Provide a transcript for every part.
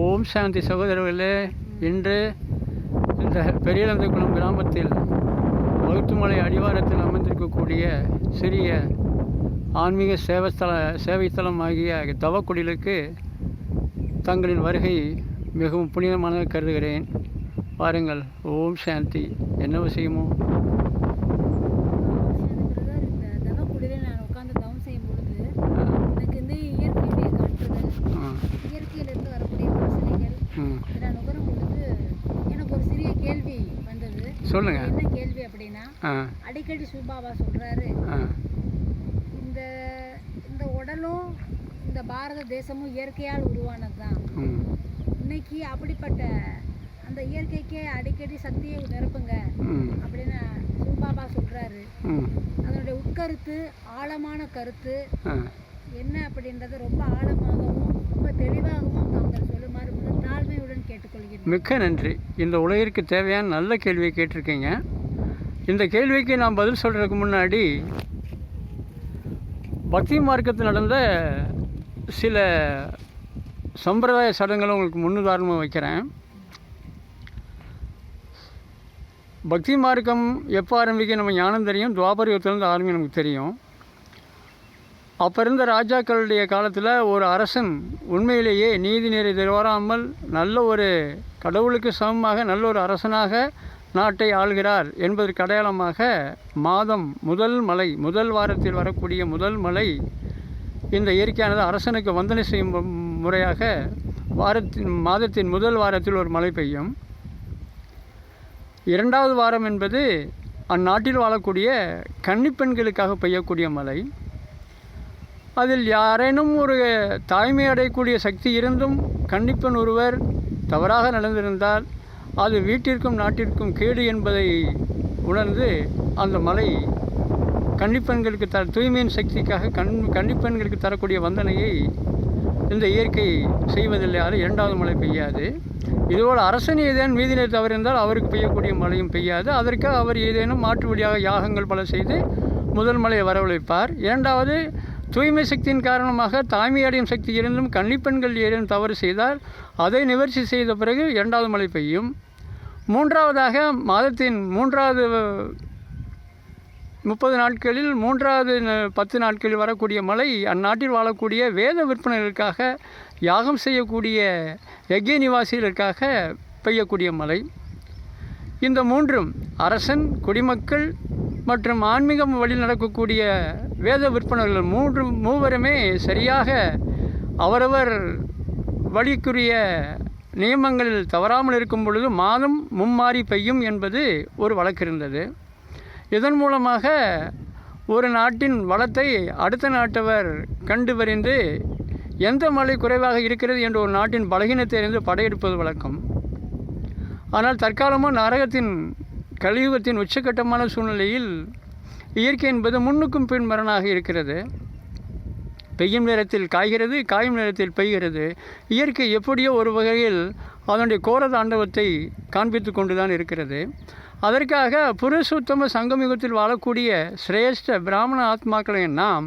ஓம் சாந்தி சகோதரர்களே இன்று இந்த பெரியநந்தகுளம் கிராமத்தில் வகுத்துமலை அடிவாரத்தில் அமர்ந்திருக்கக்கூடிய சிறிய ஆன்மீக சேவஸ்தல சேவைத்தலம் ஆகிய தவக்குடிலுக்கு தங்களின் வருகை மிகவும் புனிதமானதாக கருதுகிறேன். பாருங்கள் ஓம் சாந்தி. என்ன விஷயமோ ஓம் சாந்தி பிரதர் இந்த தவக்குடியில் நான் உட்காந்து தவம் செய்யும் பொழுது எனக்கு இந்த இயற்கையுடைய காற்றுகள் ஆ, இயற்கையிலிருந்து வரக்கூடிய ம், இதை நுகரும் பொழுது எனக்கு ஒரு சிறிய கேள்வி வந்தது. சொல்லுங்க. என்ன கேள்வி அப்படின்னா அடிக்கடி சுபாபா சொல்றாரு. இந்த இந்த உடலும் இந்த பாரத தேசமும் இயற்கையால் உருவானது தான் ம். இன்னைக்கு அப்படிப்பட்ட அந்த இயற்கைக்கே அடிக்கடி சக்தியை நிரப்புங்க அப்படின்னு சுபாபா சொல்றாரு. அதனுடைய உட்கருத்து ஆழமான கருத்து என்ன அப்படின்றது ரொம்ப ஆழமாகவும் ரொம்ப தெளிவாகவும் தாங்கள் சொல்லுமாறு மிக தாழ்மையுடன் கேட்டுக்கொள்கிறேன். மிக்க நன்றி. இந்த உலகிற்கு தேவையான நல்ல கேள்வியை கேட்டிருக்கீங்க. இந்த கேள்விக்கு நான் பதில் சொல்கிறதுக்கு முன்னாடி பக்தி மார்க்கத்தில் நடந்த சில சம்பிரதாய சடங்குகளை உங்களுக்கு முன்னுதாரணமாக வைக்கிறேன். பக்தி மார்க்கம் எப்போ ஆரம்பிக்க நம்ம ஞானம் தெரியும் துவாபர யுகத்திலேருந்து ஆரம்பி நமக்கு தெரியும். அப்போ இருந்த ராஜாக்களுடைய காலத்தில் ஒரு அரசன் உண்மையிலேயே நீதி நெறி தவறாமல் நல்ல ஒரு கடவுளுக்கு சமமாக நல்ல ஒரு அரசனாக நாட்டை ஆள்கிறார் என்பதற்கு அடையாளமாக மாதம் முதல் மலை முதல் வாரத்தில் வரக்கூடிய முதல் மலை இந்த இயற்கையானது அரசனுக்கு வந்தனை செய்யும் முறையாக வாரத்தின் மாதத்தின் முதல் வாரத்தில் ஒரு மழை பெய்யும். இரண்டாவது வாரம் என்பது அந்நாட்டில் வாழக்கூடிய கன்னிப்பெண்களுக்காக பெய்யக்கூடிய மழை அதில் யாரேனும் ஒரு தாய்மை அடையக்கூடிய சக்தி இருந்தும் கண்டிப்பன் ஒருவர் தவறாக நடந்திருந்தால் அது வீட்டிற்கும் நாட்டிற்கும் கேடு என்பதை உணர்ந்து அந்த மலை கண்டிப்பெண்களுக்கு த தூய்மையின் சக்திக்காக கண் கண்டிப்பெண்களுக்கு தரக்கூடிய வந்தனையை இந்த இயற்கை செய்வதில்லை. அது இரண்டாவது மழை பெய்யாது. இதுபோல் அரசன் ஏதேனும் மீதினை தவறிருந்தால் அவருக்கு பெய்யக்கூடிய மழையும் பெய்யாது. அதற்கு அவர் ஏதேனும் மாற்று வழியாக யாகங்கள் பல செய்து முதல் மலையை வரவழைப்பார். இரண்டாவது தூய்மை சக்தியின் காரணமாக தாய்மையடையும் சக்தி இருந்தும் கன்னிப்பெண்கள் ஏதேனும் தவறு செய்தால் அதை நிவர்த்தி செய்த பிறகு இரண்டாவது மழை பெய்யும். மூன்றாவதாக மாதத்தின் மூன்றாவது முப்பது நாட்களில் மூன்றாவது பத்து நாட்களில் வரக்கூடிய மழை அந்நாட்டில் வாழக்கூடிய வேத விற்பனைகளுக்காக யாகம் செய்யக்கூடிய யஜ்ய நிவாசிகளுக்காக பெய்யக்கூடிய மழை. இந்த மூன்றும் அரசன் குடிமக்கள் மற்றும் ஆன்மீகம் வழி நடக்கக்கூடிய வேத விற்பனர்கள் மூன்று மூவருமே சரியாக அவரவர் வழிக்குரிய நியமங்களில் தவறாமல் இருக்கும் பொழுது மாதம் மும்மாறி பெய்யும் என்பது ஒரு வழக்கு இருந்தது. இதன் மூலமாக ஒரு நாட்டின் வளத்தை அடுத்த நாட்டவர் கண்டு வரிந்து எந்த மழை குறைவாக இருக்கிறது என்ற ஒரு நாட்டின் பலகீனத்தை அறிந்து படையெடுப்பது வழக்கம். ஆனால் தற்காலமாக நரகத்தின் கலியுகத்தின் உச்சக்கட்டமான சூழ்நிலையில் இயற்கை என்பது முன்னுக்கும் பின்மரனாக இருக்கிறது. பெய்யும் நேரத்தில் காய்கிறது காயும் நேரத்தில் பெய்கிறது. இயற்கை எப்படியோ ஒரு வகையில் அதனுடைய கோர தாண்டவத்தை காண்பித்து கொண்டு தான் இருக்கிறது. அதற்காக புருஷோத்தம சங்கமிகத்தில் வாழக்கூடிய சிரேஷ்ட பிராமண ஆத்மாக்களை நாம்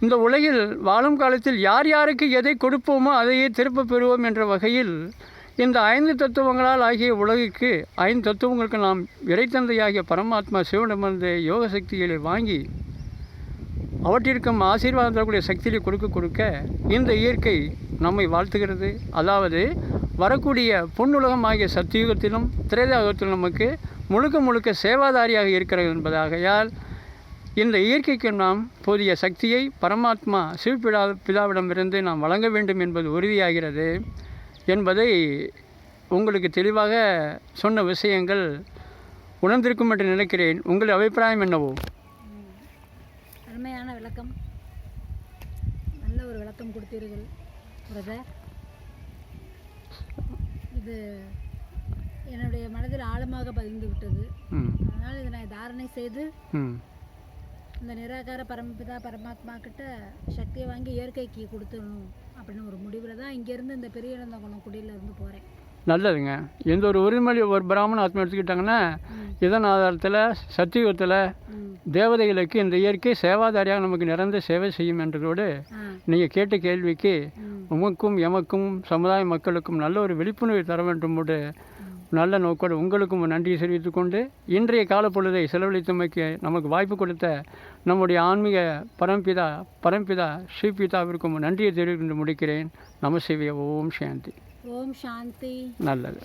இந்த உலகில் வாழும் காலத்தில் யார் யாருக்கு எதை கொடுப்போமோ அதையே திருப்பப் பெறுவோம் என்ற வகையில் இந்த ஐந்து தத்துவங்களால் ஆகிய உலகுக்கு ஐந்து தத்துவங்களுக்கு நாம் இறைத்தந்தையாகிய பரமாத்மா சிவனிடமிருந்து யோக சக்திகளை வாங்கி அவற்றிற்கும் ஆசீர்வாதம் தரக்கூடிய சக்தியை கொடுக்க கொடுக்க இந்த இயற்கை நம்மை வாழ்த்துகிறது. அதாவது வரக்கூடிய பொன்னுலகம் ஆகிய சத்தியுகத்திலும் திரேதாயுகத்திலும் நமக்கு முழுக்க முழுக்க சேவாதாரியாக இருக்கிறது என்பதாகையால் இந்த இயற்கைக்கு நாம் போதிய சக்தியை பரமாத்மா சிவபிதா பிதாவிடமிருந்து நாம் வழங்க வேண்டும் என்பது உறுதியாகிறது. என்பதை உங்களுக்கு தெளிவாக சொன்ன விஷயங்கள் உணர்ந்திருக்கும் என்று நினைக்கிறேன். உங்கள் அபிப்பிராயம் என்னவோ? அருமையான விளக்கம். நல்ல ஒரு விளக்கம் கொடுத்தீர்கள் பிரதர். இது என்னுடைய மனதில் ஆழமாக பதிந்து விட்டது அதனால் இதை நான் தாரணை செய்து இந்த நிராகார பரமபிதா பரமாத்மா கிட்ட சக்தியை வாங்கி இயற்கைக்கு கொடுத்துடணும் அப்படின்னு ஒரு முடிவில் தான் இங்கேருந்து இந்த பெரிய இளந்தகுளம் குடியில இருந்து போகிறேன் நல்லதுங்க. எந்த ஒரு உரிமொழி ஒரு பிராமண ஆத்மா எடுத்துக்கிட்டாங்கன்னா இதன் ஆதாரத்தில் சத்தியுகத்தில் தேவதைகளுக்கு இந்த இயற்கை சேவாதாரியாக நமக்கு நிரந்தர சேவை செய்யும் என்றதோடு நீங்கள் கேட்ட கேள்விக்கு உமக்கும் எமக்கும் சமுதாய மக்களுக்கும் நல்ல ஒரு விழிப்புணர்வை தர வேண்டும் என்று நல்ல நோக்கோடு உங்களுக்கும் நன்றி தெரிவித்துக் கொண்டு இன்றைய காலப்பொழுதை செலவழித்தமைக்கு நமக்கு வாய்ப்பு கொடுத்த நம்முடைய ஆன்மீக பரம்பிதா பரம்பிதா ஸ்ரீபிதாவிற்கும் நன்றியை தெரிவித்து முடிக்கிறேன். நமசிவிய ஓம் சாந்தி. ஓம் சாந்தி. நல்லது.